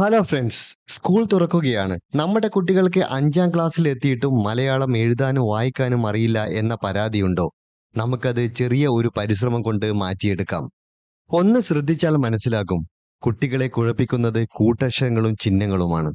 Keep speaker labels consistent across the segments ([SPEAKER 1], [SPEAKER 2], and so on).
[SPEAKER 1] Hello friends school തുറക്കുകയാണ്. നമ്മുടെ കുട്ടികൾക്ക് അഞ്ചാം ക്ലാസ്സിൽ എത്തിയിട്ടും മലയാളം എഴുതാനും വായിക്കാനും അറിയില്ല എന്ന പരാതിയുണ്ടോ? നമുക്കത് ചെറിയ ഒരു പരിശ്രമം കൊണ്ട് മാറ്റിയെടുക്കാം. ഒന്ന് ശ്രദ്ധിച്ചാൽ മനസ്സിലാകും. കുട്ടികളെ കുഴപ്പിക്കുന്നത് കൂട്ടക്ഷരങ്ങളും ചിഹ്നങ്ങളുമാണ്.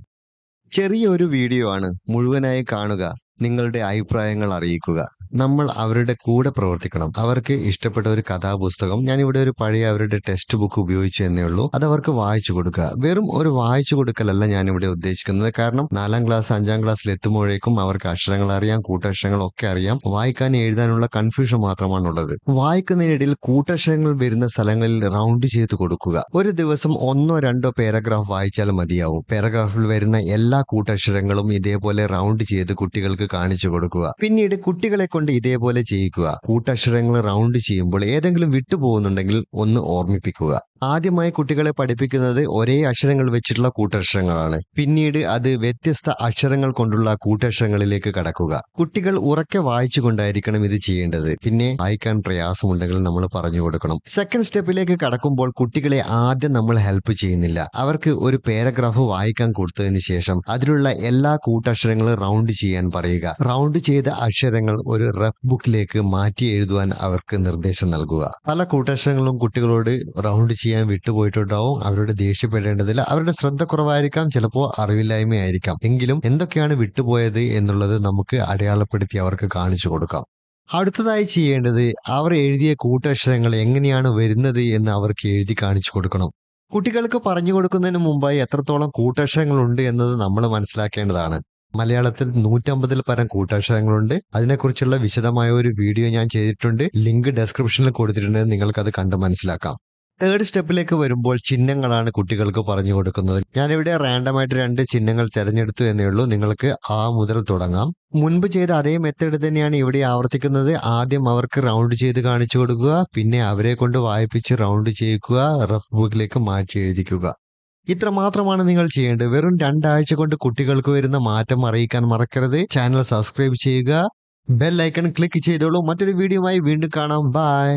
[SPEAKER 1] ചെറിയ ഒരു വീഡിയോ ആണ് മുഴുവനായി കാണുക. നിങ്ങളുടെ അഭിപ്രായങ്ങൾ അറിയിക്കുക. നമ്മൾ അവരുടെ കൂടെ പ്രവർത്തിക്കണം. അവർക്ക് ഇഷ്ടപ്പെട്ട ഒരു കഥാപുസ്തകം ഞാൻ ഇവിടെ ഒരു പഴയ അവരുടെ ടെക്സ്റ്റ് ബുക്ക് ഉപയോഗിച്ചു എന്നേ ഉള്ളൂ. അത് അവർക്ക് വായിച്ചു കൊടുക്കുക. വെറും ഒരു വായിച്ചു കൊടുക്കലല്ല ഞാൻ ഇവിടെ ഉദ്ദേശിക്കുന്നത്. കാരണം നാലാം ക്ലാസ് അഞ്ചാം ക്ലാസ്സിൽ എത്തുമ്പോഴേക്കും അവർക്ക് അക്ഷരങ്ങൾ അറിയാം കൂട്ടക്ഷരങ്ങൾ ഒക്കെ അറിയാം. വായിക്കാൻ എഴുതാനുള്ള കൺഫ്യൂഷൻ മാത്രമാണുള്ളത്. വായിക്കുന്നതിനിടയിൽ കൂട്ടക്ഷരങ്ങൾ വരുന്ന സ്ഥലങ്ങളിൽ റൗണ്ട് ചെയ്ത് കൊടുക്കുക. ഒരു ദിവസം ഒന്നോ രണ്ടോ പാരഗ്രാഫ് വായിച്ചാൽ മതിയാവും. പാരഗ്രാഫിൽ വരുന്ന എല്ലാ കൂട്ടക്ഷരങ്ങളും ഇതേപോലെ റൗണ്ട് ചെയ്ത് കുട്ടികൾക്ക് കാണിച്ചു കൊടുക്കുക. പിന്നീട് കുട്ടികളെ കൊണ്ട് ഇതേപോലെ ചെയ്യിക്കുക. കൂട്ടക്ഷരങ്ങൾ റൗണ്ട് ചെയ്യുമ്പോൾ ഏതെങ്കിലും വിട്ടുപോകുന്നുണ്ടെങ്കിൽ ഒന്ന് ഓർമ്മിപ്പിക്കുക. ആദ്യമായി കുട്ടികളെ പഠിപ്പിക്കുന്നത് ഒരേ അക്ഷരങ്ങൾ വെച്ചിട്ടുള്ള കൂട്ടക്ഷരങ്ങളാണ്. പിന്നീട് അത് വ്യത്യസ്ത അക്ഷരങ്ങൾ കൊണ്ടുള്ള കൂട്ടക്ഷരങ്ങളിലേക്ക് കടക്കുക. കുട്ടികൾ ഉറക്കെ വായിച്ചുകൊണ്ടായിരിക്കണം ഇത് ചെയ്യേണ്ടത്. പിന്നെ വായിക്കാൻ പ്രയാസമുണ്ടെങ്കിൽ നമ്മൾ പറഞ്ഞു കൊടുക്കണം. സെക്കൻഡ് സ്റ്റെപ്പിലേക്ക് കടക്കുമ്പോൾ കുട്ടികളെ ആദ്യം നമ്മൾ ഹെൽപ്പ് ചെയ്യുന്നില്ല. അവർക്ക് ഒരു പാരഗ്രാഫ് വായിക്കാൻ കൊടുത്തതിന് ശേഷം അതിലുള്ള എല്ലാ കൂട്ടക്ഷരങ്ങളും റൗണ്ട് ചെയ്യാൻ പറയുക. റൗണ്ട് ചെയ്ത അക്ഷരങ്ങൾ ഒരു റഫ് ബുക്കിലേക്ക് മാറ്റി എഴുതുവാൻ അവർക്ക് നിർദ്ദേശം നൽകുക. പല കൂട്ടക്ഷരങ്ങളും കുട്ടികളോട് റൗണ്ട് ചെയ്യാൻ വിട്ടുപോയിട്ടുണ്ടാവും. അവരോട് ദേഷ്യപ്പെടേണ്ടതില്ല. അവരുടെ ശ്രദ്ധ കുറവായിരിക്കാം. ചിലപ്പോൾ അറിവില്ലായ്മയായിരിക്കാം. എങ്കിലും എന്തൊക്കെയാണ് വിട്ടുപോയത് എന്നുള്ളത് നമുക്ക് അടയാളപ്പെടുത്തി അവർക്ക് കാണിച്ചു കൊടുക്കാം. അടുത്തതായി ചെയ്യേണ്ടത് അവർ എഴുതിയ കൂട്ടക്ഷരങ്ങൾ എങ്ങനെയാണ് വരുന്നത് എന്ന് അവർക്ക് എഴുതി കാണിച്ചു കൊടുക്കണം. കുട്ടികൾക്ക് പറഞ്ഞു കൊടുക്കുന്നതിന് മുമ്പായി എത്രത്തോളം കൂട്ടക്ഷരങ്ങൾ ഉണ്ട് എന്നത് നമ്മൾ മനസ്സിലാക്കേണ്ടതാണ്. മലയാളത്തിൽ നൂറ്റമ്പതിൽ പരം കൂട്ടക്ഷരങ്ങളുണ്ട് അതിനെക്കുറിച്ചുള്ള വിശദമായ ഒരു വീഡിയോ ഞാൻ ചെയ്തിട്ടുണ്ട്. ലിങ്ക് ഡെസ്ക്രിപ്ഷനിൽ കൊടുത്തിട്ടുണ്ട്. നിങ്ങൾക്കത് കണ്ട് മനസ്സിലാക്കാം. തേർഡ് സ്റ്റെപ്പിലേക്ക് വരുമ്പോൾ ചിഹ്നങ്ങളാണ് കുട്ടികൾക്ക് പറഞ്ഞു കൊടുക്കുന്നത്. ഞാനിവിടെ റാൻഡമായിട്ട് രണ്ട് ചിഹ്നങ്ങൾ തിരഞ്ഞെടുത്തു എന്നേ ഉള്ളൂ. നിങ്ങൾക്ക് ആ മുതൽ തുടങ്ങാം. മുൻപ് ചെയ്ത അതേ മെത്തേഡ് തന്നെയാണ് ഇവിടെ ആവർത്തിക്കുന്നത്. ആദ്യം അവർക്ക് റൗണ്ട് ചെയ്ത് കാണിച്ചു കൊടുക്കുക. പിന്നെ അവരെ കൊണ്ട് വായിപ്പിച്ച് റൗണ്ട് ചെയ്യിക്കുക റഫ് ബുക്കിലേക്ക് മാറ്റി എഴുതിക്കുക. ഇത്ര മാത്രമാണ് നിങ്ങൾ ചെയ്യേണ്ടത്. വെറും രണ്ടാഴ്ച കൊണ്ട് കുട്ടികൾക്ക് വരുന്ന മാറ്റം അറിയിക്കാൻ മറക്കരുത്. ചാനൽ സബ്സ്ക്രൈബ് ചെയ്യുക. ബെൽ ഐക്കൺ ക്ലിക്ക് ചെയ്തോളൂ. മറ്റൊരു വീഡിയോയുമായി വീണ്ടും കാണാം. ബൈ